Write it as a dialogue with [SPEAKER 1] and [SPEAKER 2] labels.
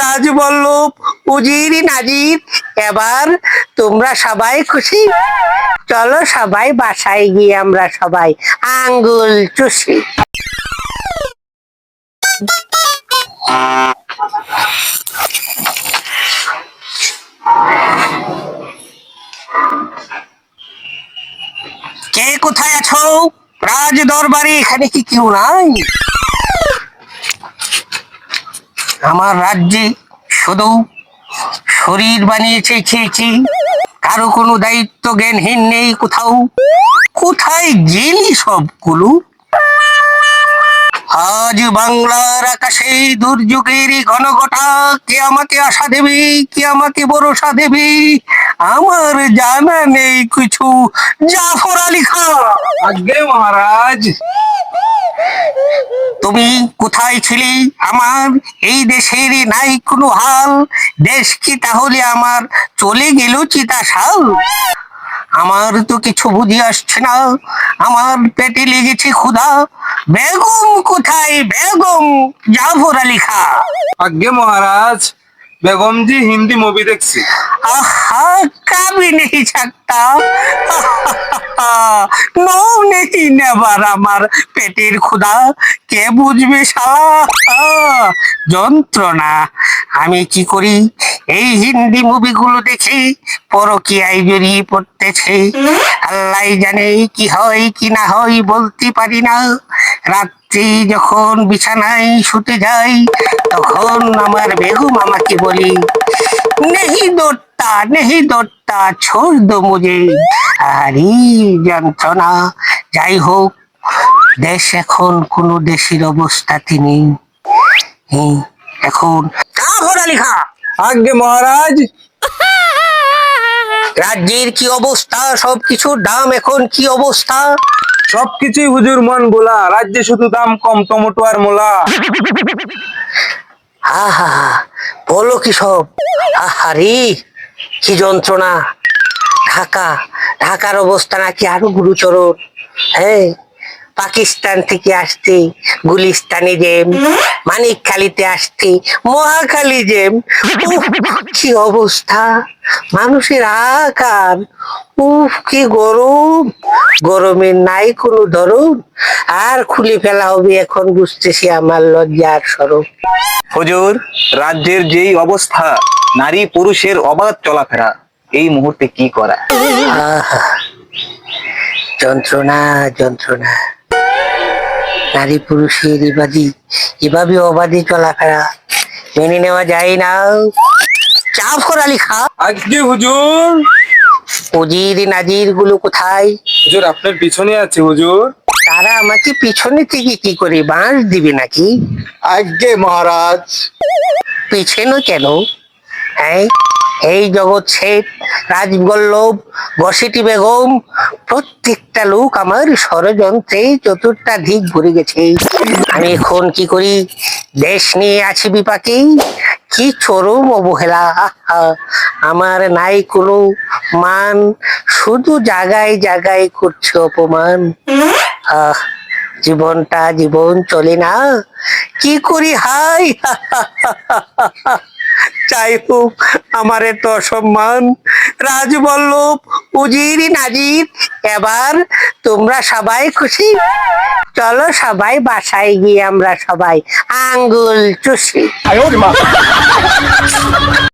[SPEAKER 1] রাজবল্লভ উজির নাজির, এবার তোমরা সবাই খুশি। চলো সবাই বাসায় গিয়ে আমরা সবাই আঙ্গুল চুষি। কে কোথায় আছো? রাজ দরবারে এখানে কি কেউ নাই? আমার রাজ্যে শুধু শরীর বানিয়েছে খেয়েছি কারও কোনো দায়িত্ব জ্ঞানহীন নেই কোথাও। কোথায় গেলি সবগুলো? আজ বাংলার আকাশে দুর্যোগের ঘনঘটা কে আমাকে আশা দেবে, কে আমাকে ভরসা দেবে? আমার জানা নেই কিছু। জাফর আলী খান
[SPEAKER 2] আজ্ঞে মহারাজ।
[SPEAKER 1] তুমি কোথায় ছিলি? আমার এই দেশেরই নাই কোনো হাল। দেশ কি তাহলে আমার? চলে গেল চিতা শাল। আমার তো কিছু বুঝি আসছে না। আমার পেটে লেগেছে ক্ষুধা। বেগম কোথায়? বেগম, যা আলী খা
[SPEAKER 2] আজ্ঞে মহারাজ বেগম জি হিন্দি মুভি দেখছি।
[SPEAKER 1] কাবি নেই ছাকতা নাও নেই নেবার আমার পেটের ক্ষুধা। কে বুঝবে শালা? যন্ত্রণা। আমি কি করি? এই হিন্দি মুভিগুলো দেখি, পরকিয়ায় জড়িয়ে পড়তেছে। আল্লাহ জানে কি হয় কি না হয় বলতে পারি না। রাত্রি যখন বিছানায় শুতে যাই তখন আমার বেগম আমাকে বলি নেহি দত্তা নেহি দত্তা ছোড় দো মুজে আর যন্ত্রণা। যাই হোক দেশ এখন কোনো দেশের অবস্থা তিনি এখন লিখা
[SPEAKER 2] আজ্ঞে মহারাজ।
[SPEAKER 1] রাজ্যের কি অবস্থা? সবকিছুর দাম এখন কি অবস্থা?
[SPEAKER 2] সবকিছুই হুজুর মন গোলা, রাজ্যে শুধু দাম কম, টমেটো আর মোলা।
[SPEAKER 1] আহা, বলো কি সব? আহারি কি যন্ত্রণা। ঢাকা, ঢাকার অবস্থা নাকি আরও গুরুচর হ্যাঁ পাকিস্তান থেকে আসতে গুলিস্তানি জেম মানিকখালিতে আসতে মহাখালী জেম কি অবস্থা? মানুষের আকার। উফ কি গরম। গরমের নাই কোনো ধরন। আর খুলে ফেলা হবে এখন বুঝতেছি আমার লজ্জার স্বরূপ।
[SPEAKER 3] হুজুর রাজ্যের যেই অবস্থা নারী পুরুষের অবাধ চলাফেরা এই মুহূর্তে কি করা?
[SPEAKER 1] যন্ত্রণা যন্ত্রণা। নারী পুরুষের এবাদি এভাবে অবাধে চলাফেরা মেনে নেওয়া যায় না। চাপ আলী খা।
[SPEAKER 2] আজ্ঞে হুজুর।
[SPEAKER 1] উজির নাজিরগুলো কোথায়?
[SPEAKER 2] হুজুর আপনার পিছনে আছে হুজুর।
[SPEAKER 1] তারা আমাকে পিছনে থেকে কি করে বাঁশ দিবে নাকি?
[SPEAKER 2] আজ্ঞে মহারাজ।
[SPEAKER 1] পিছনে কেন? হ্যাঁ এই জগৎ শেঠ রাজবল্লভ বসিটি বেগম, প্রত্যেকটা লোক আমার ষড়যন্ত্রে চতুর্থা দিক ভরে গেছে। আমি এখন কি করি? দেশ নিয়ে আছি বিপাকে, কি চরম অবহেলা? আমার নাই কোনো মান, শুধু জায়গায় জায়গায় করছে অপমান। আহ, জীবনটা জীবন চলে না, কি করি হাই? যাই হোক, আমার এত সম্মান। রাজবল্লভ উজির নাজির, এবার তোমরা সবাই খুশি। চলো সবাই বাসায় গিয়ে আমরা সবাই আঙ্গুল চুষি।